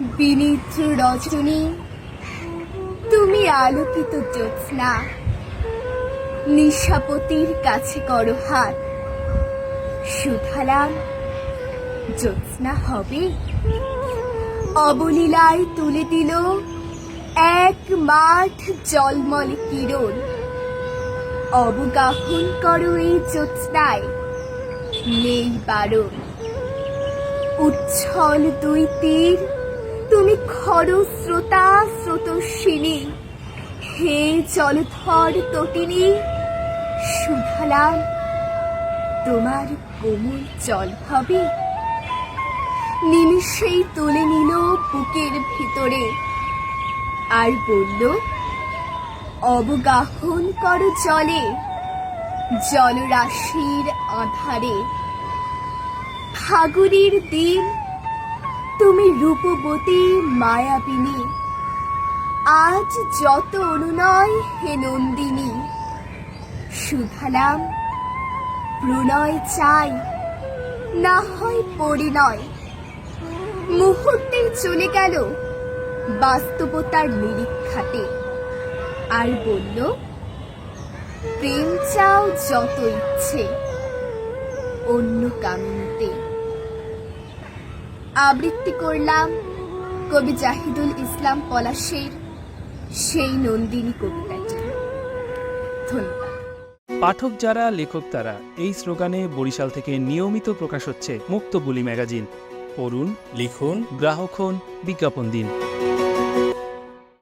বিনিদ্র রজনী, তুমি আলোকিত জ্যোৎস্না, নিশাপতির কাছে করো হাত। সুধালাম জ্যোৎস্না হবে? অবলীলায় তুলে দিল এক মাঠ জলমল কিরণ। অবগাহন করো এই জ্যোৎস্নায়, নেই বারণ। উচ্ছল দুই তীর স্রোতা স্রোতস্বিনী। হে জলধর তটিনী সুধালাম তোমার কোমল জল হবে নিমিষেই তুলে নিল বুকের ভিতরে। আর বলল, অবগাহন কর জলে, জলরাশির আধারে। ফাগুনের দিন তুমি রূপবতী মায়াবিনী। আজ যত অনুনয় হে নন্দিনী শুধালাম প্রণয় চাই, না হয় পরিণয়। মুহূর্তেই চলে গেল বাস্তবতার নিরীক্ষাতে। আর বলল, প্রেম চাও যত ইচ্ছে, অন্য কামিনীতে আবৃত্তি করলাম। কবি জাহিদুল ইসলাম পলাশের সেই নন্দিনী কবিতাটি। ধন্যবাদ। পাঠক যারা, লেখক তারা, এই স্লোগানে বরিশাল থেকে নিয়মিত প্রকাশ হচ্ছে মুক্তবুলি ম্যাগাজিন। পড়ুন, লিখুন, গ্রাহক হন, বিজ্ঞাপন দিন।